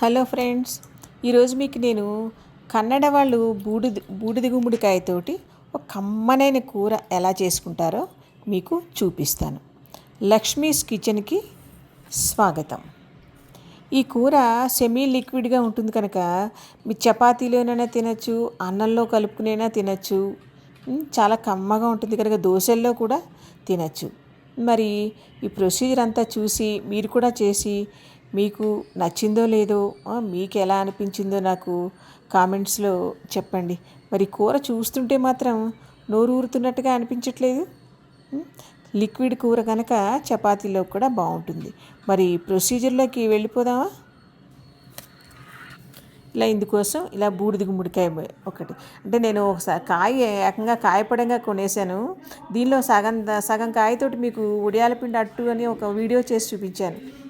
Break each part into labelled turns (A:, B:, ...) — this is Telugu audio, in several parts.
A: హలో ఫ్రెండ్స్ ఈరోజు మీకు నేను కన్నడ వాళ్ళు బూడిద బూడిది గుమ్మడికాయతోటి ఒక కమ్మనైన కూర ఎలా చేసుకుంటారో మీకు చూపిస్తాను. లక్ష్మీస్ కిచెన్కి స్వాగతం. ఈ కూర సెమీ లిక్విడ్గా ఉంటుంది కనుక మీ చపాతీలోనైనా తినచ్చు అన్నంలో కలుపుకునైనా తినచ్చు చాలా కమ్మగా ఉంటుంది కనుక దోశల్లో కూడా తినచ్చు. మరి ఈ ప్రొసీజర్ అంతా చూసి మీరు కూడా చేసి మీకు నచ్చిందో లేదో మీకు ఎలా అనిపించిందో నాకు కామెంట్స్లో చెప్పండి. మరి కూర చూస్తుంటే మాత్రం నోరు ఊరుతున్నట్టుగా అనిపించట్లేదు? లిక్విడ్ కూర కనుక చపాతీలో కూడా బాగుంటుంది. మరి ప్రొసీజర్లోకి వెళ్ళిపోదామా? ఇలా ఇందుకోసం ఇలా బూడిద గుమ్మడికాయ ఒకటి. అంటే నేను ఒకసారి కాయ ఏకంగా కాయపడంగా కొనేసాను దీనిలో సగం సగం కాయతోటి మీకు ఉడియాల పిండి అట్టు అని ఒక వీడియో చేసి చూపించాను.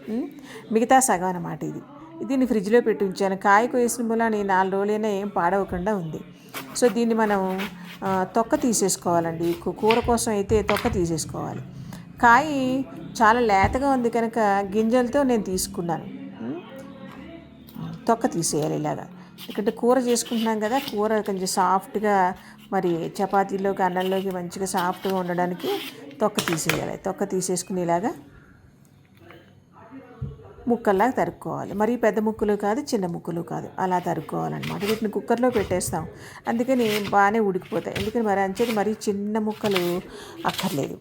A: మిగతా సగం అన్నమాట ఇది. దీన్ని ఫ్రిడ్జ్లో పెట్టి ఉంచాను. కాయ కోసిన మూలాన ఈ నాలుగు రోజులైనా ఏం పాడవకుండా ఉంది. సో దీన్ని మనం తొక్క తీసేసుకోవాలండి. కూర కోసం అయితే తొక్క తీసేసుకోవాలి. కాయ చాలా లేతగా ఉంది కనుక గింజలతో నేను తీసుకున్నాను. తొక్క తీసేయాలి ఇలాగా. ఎందుకంటే కూర చేసుకుంటున్నాం కదా కూర కొంచెం సాఫ్ట్గా మరి చపాతీలోకి అన్నంలోకి మంచిగా సాఫ్ట్గా ఉండడానికి తొక్క తీసేయాలి. తొక్క తీసేసుకుని ఇలాగా ముక్కల్లాగా తరుక్కోవాలి. మరి పెద్ద ముక్కలు కాదు చిన్న ముక్కలు కాదు. అలా తరుక్కోవాలన్నమాట. వీటిని కుక్కర్లో పెట్టేస్తాం. అందుకని బాగానే ఉడికిపోతాయి. ఎందుకని మరి అంచేది మరీ చిన్న ముక్కలు అక్కర్లేదు.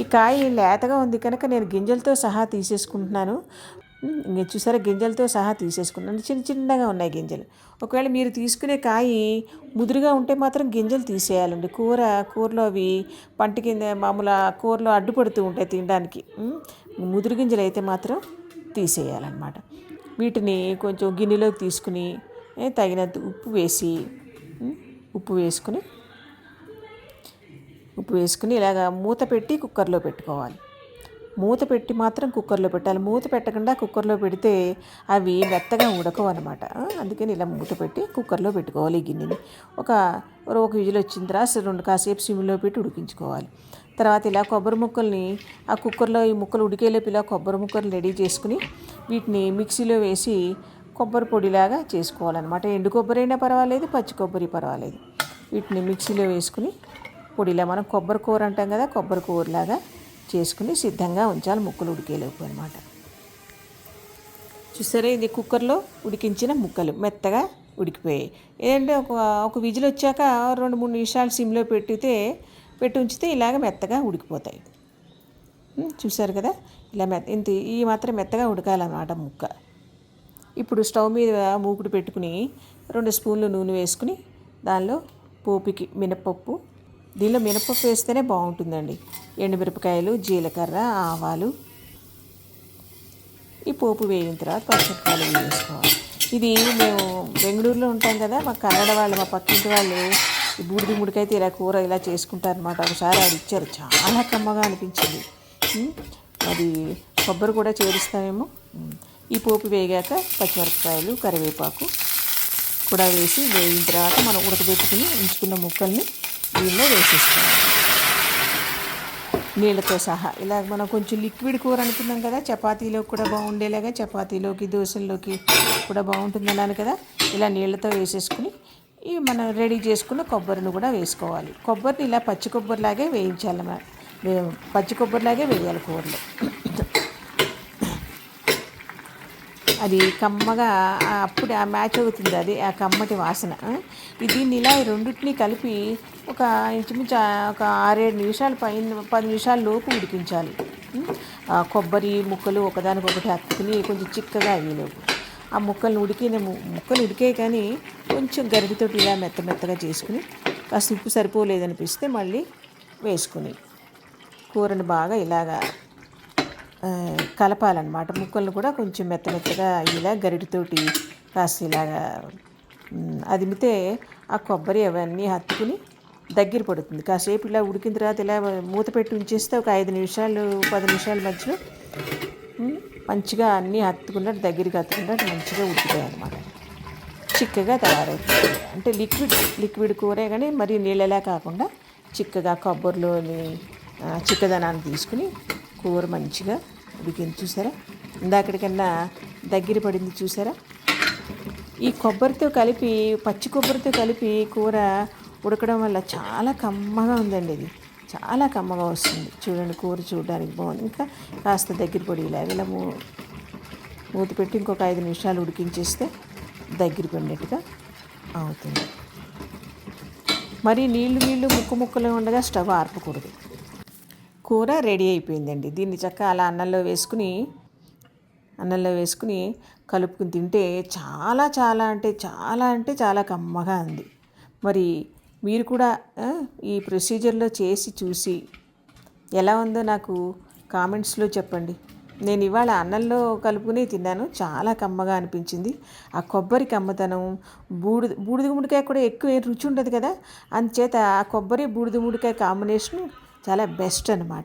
A: ఈ కాయ లేతగా ఉంది కనుక నేను గింజలతో సహా తీసేసుకుంటున్నాను. చూసారా? గింజలతో సహా తీసేసుకున్నాను చిన్న చిన్నగా ఉన్నాయి గింజలు. ఒకవేళ మీరు తీసుకునే కాయ ముదురుగా ఉంటే మాత్రం గింజలు తీసేయాలండి. కూర కూరలో అవి పంట కింద మామూలు కూరలో అడ్డుపడుతూ ఉంటాయి తినడానికి. ముదురు గింజలు అయితే మాత్రం తీసేయాలన్నమాట. వీటిని కొంచెం గిన్నెలోకి తీసుకుని తగినంత ఉప్పు వేసి ఉప్పు వేసుకుని ఉప్పు వేసుకుని ఇలాగ మూత పెట్టి కుక్కర్లో పెట్టుకోవాలి. మూత పెట్టి మాత్రం కుక్కర్లో పెట్టాలి. మూత పెట్టకుండా కుక్కర్లో పెడితే అవి మెత్తగా ఉడకవు అనమాట అందుకని ఇలా మూత పెట్టి కుక్కర్లో పెట్టుకోవాలి ఈ గిన్నెని. ఒక ఒక విజిల్ వచ్చిన తర్వాత రెండు కాసేపు సిమ్లో పెట్టి ఉడికించుకోవాలి. తర్వాత ఇలా కొబ్బరి ముక్కల్ని ఆ కుక్కర్లో ఈ ముక్కలు ఉడికేలోపు ఇలా కొబ్బరి ముక్కలు రెడీ చేసుకుని వీటిని మిక్సీలో వేసి కొబ్బరి పొడిలాగా చేసుకోవాలన్నమాట. ఎండు కొబ్బరి అయినా పర్వాలేదు పచ్చి కొబ్బరి పర్వాలేదు. వీటిని మిక్సీలో వేసుకుని పొడిలా మనం కొబ్బరి కూర అంటాం కదా కొబ్బరి కూరలాగా చేసుకుని సిద్ధంగా ఉంచాలి ముక్కలు ఉడికేలోపు అనమాట చూసారా ఇది కుక్కర్లో ఉడికించిన ముక్కలు మెత్తగా ఉడికిపోయాయి. ఏంటంటే ఒక ఒక విజిల్ వచ్చాక రెండు మూడు నిమిషాలు సిమ్లో పెట్టితే పెట్టి ఉంచితే ఇలాగ మెత్తగా ఉడికిపోతాయి. చూశారు చూసారు కదా? ఇలా మెత్త ఇంత ఈ మాత్రం మెత్తగా ఉడకాలన్నమాట ముక్క. ఇప్పుడు స్టవ్ మీద మూకుడు పెట్టుకుని రెండు స్పూన్లు నూనె వేసుకుని దానిలో పోపుకి మినపప్పు. దీనిలో మినపప్పు వేస్తేనే బాగుంటుందండి. ఎండుమిరపకాయలు జీలకర్ర ఆవాలు. ఈ పోపు వేయిన తర్వాత పచ్చిమిరపకాయలు వేసుకోవాలి. ఇది మేము బెంగళూరులో ఉంటాం కదా మా కన్నడ వాళ్ళు మా పక్కింటి వాళ్ళు ఈ బూడిది ముడికైతే ఇలా కూర ఇలా చేసుకుంటారనమాట ఒకసారి అది ఇచ్చారు. చాలా కమ్మగా అనిపించింది. అది కొబ్బరి కూడా చేరుస్తామేమో. ఈ పోపు వేగాక పచ్చిమిరపకాయలు కరివేపాకు కూడా వేసి వేగిన తర్వాత మనం ఉడకబెట్టుకుని ఉంచుకున్న ముక్కల్ని దీనిలో వేసేస్తాము నీళ్ళతో సహా. ఇలా మనం కొంచెం లిక్విడ్ కూర అనుకున్నాం కదా చపాతీలోకి కూడా బాగుండేలాగా చపాతీలోకి దోశల్లోకి కూడా బాగుంటుంది అన్నాను కదా. ఇలా నీళ్ళతో వేసేసుకుని ఈ మనం రెడీ చేసుకున్న కొబ్బరిని కూడా వేసుకోవాలి. కొబ్బరిని ఇలా పచ్చి కొబ్బరిలాగే వేయించాలి పచ్చి కొబ్బరిలాగే వేయాలి కూరలో. అది కమ్మగా అప్పుడు ఆ మ్యాచ్ అవుతుంది అది ఆ కమ్మటి వాసన. దీన్ని ఇలా రెండింటిని కలిపి ఒక ఇంచుమించు ఒక ఆరేడు నిమిషాలు పైన పది నిమిషాల లోపు ఉడికించాలి. కొబ్బరి ముక్కలు ఒకదానికొకటి అతుకుని కొంచెం చిక్కగా అయ్యేలోపు. ఆ ముక్కల్ని ఉడికిన ముక్కలు ఉడికే కానీ కొంచెం గరిటితోటి ఇలా మెత్త మెత్తగా చేసుకుని కాస్త ఉప్పు సరిపోలేదనిపిస్తే మళ్ళీ వేసుకుని కూరని బాగా ఇలాగా కలపాలన్నమాట. ముక్కలను కూడా కొంచెం మెత్త మెత్తగా ఇలా గరిటితోటి కాస్త ఇలాగా అదిమితే ఆ కొబ్బరి అవన్నీ హత్తుకుని దగ్గర పడుతుంది. కాసేపు ఇలా ఉడికిన తర్వాత ఇలా మూత పెట్టి ఉంచేస్తే ఒక ఐదు నిమిషాలు పది నిమిషాల మధ్యలో మంచిగా అన్నీ హత్తుకున్నట్టు దగ్గరికి హత్తుకున్నట్టు మంచిగా ఉడికితాయి అన్నమాట. చిక్కగా తయారవుతుంది అంటే లిక్విడ్ లిక్విడ్ కూరే కానీ మరి నీళ్ళలా కాకుండా చిక్కగా కొబ్బరిలోని చిక్కదనాన్ని తీసుకుని కూర మంచిగా ఉడికింది. చూసారా? ఇందాకటికన్నా దగ్గర పడింది చూసారా? ఈ కొబ్బరితో కలిపి పచ్చి కొబ్బరితో కలిపి కూర ఉడకడం వల్ల చాలా కమ్మగా ఉందండి ఇది. చాలా కమ్మగా వస్తుంది. చూడండి కూర చూడడానికి బాగుంది. ఇంకా కాస్త దగ్గర పొడి ఇలా ఇలా మూ మూత పెట్టి ఇంకొక ఐదు నిమిషాలు ఉడికించేస్తే దగ్గర పడినట్టుగా అవుతుంది. మరి నీళ్ళు నీళ్ళు ముక్కు ముక్కలు ఉండగా స్టవ్ ఆర్పకూడదు. కూర రెడీ అయిపోయిందండి. దీన్ని చక్క అలా అన్నంలో వేసుకుని అన్నంలో వేసుకుని కలుపుకుని తింటే చాలా చాలా అంటే చాలా అంటే చాలా కమ్మగా ఉంది. మరి మీరు కూడా ఈ ప్రొసీజర్లో చేసి చూసి ఎలా ఉందో నాకు కామెంట్స్లో చెప్పండి. నేను ఇవాళ అన్నంలో కలుపుకుని తిన్నాను. చాలా కమ్మగా అనిపించింది. ఆ కొబ్బరి కమ్మతనం బూడిద బూడిద గుమ్మడికాయ కూడా ఎక్కువ రుచి ఉండదు కదా? అందుచేత ఆ కొబ్బరి బూడిద గుమ్మడికాయ కాంబినేషన్ చాలా బెస్ట్ అనమాట